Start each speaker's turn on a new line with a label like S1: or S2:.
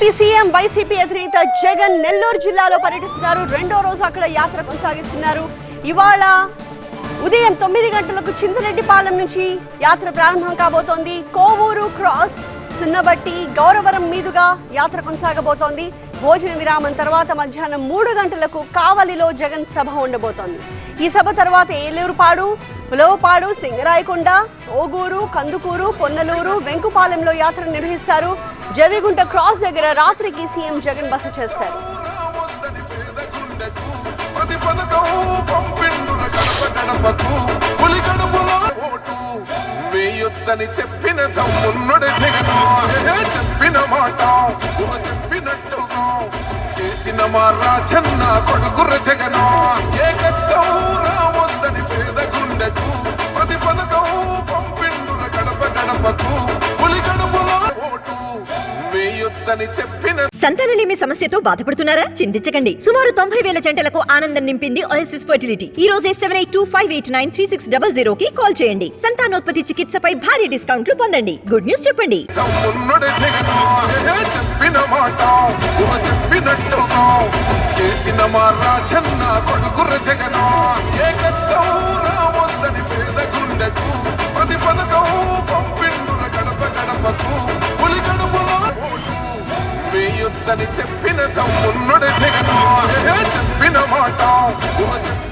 S1: AP CM YCP అధినేత జగన్ నెల్లూరు జిల్లాలో పర్యటిస్తున్నారు. రెండో రోజు అక్కడ యాత్ర కొనసాగిస్తున్నారు. ఇవాళ ఉదయం తొమ్మిది గంటలకు చింతరెడ్డిపాలెం నుంచి యాత్ర ప్రారంభం కాబోతోంది. కోవూరు క్రాస్ సున్నబట్టి గౌరవరం మీదుగా యాత్ర కొనసాగబోతోంది. భోజన విరామం తర్వాత మధ్యాహ్నం మూడు గంటలకు కావలిలో జగన్ సభ ఉండబోతోంది. ఈ సభ తర్వాత ఏలూరుపాడు ఉలవపాడు సింగరాయకొండ ఓగూరు కందుకూరు పొన్నలూరు వెంకుపాలెంలో యాత్ర నిర్వహిస్తారు. జవిగుంట క్రాస్ దగ్గర రాత్రికి సీఎం జగన్ బస చేస్తారు.
S2: చెప్పిన తమ్మున్నడు చెప్పిన మాట. మా రాజన్న కొడుకుర జగను. ఏ కష్టం రావద్దని పేద గుండెకు ప్రతి పథకం పంపిండుర గడప గడపకు. పులి గడపలో ఓటు వేయొద్దని చెప్పిన
S3: సంతానలేమి సమస్యతో బాధపడుతున్నారా? చింతించకండి. సుమారు తొంభై వేల జంటలకు ఆనందం నింపింది ఓఎస్ఎస్ ఫర్టిలిటీ ఈ రోజే seven eight two five eight nine three six double zero కి కాల్ చేయండి. సంతానోత్పత్తి చికిత్సపై భారీ డిస్కౌంట్లు పొందండి. గుడ్ న్యూస్ చెప్పండి.
S2: చెప్పిన మాట? మా రాజన్న కొడుకుర జగను ఏ కష్టం రావద్దని పేద గుండెకు ప్రతి పథకం పంపిండుర గడప గడపకు. పులి గడపలో వేయొద్దని చెప్పిన తమ్మున్నడు జగనో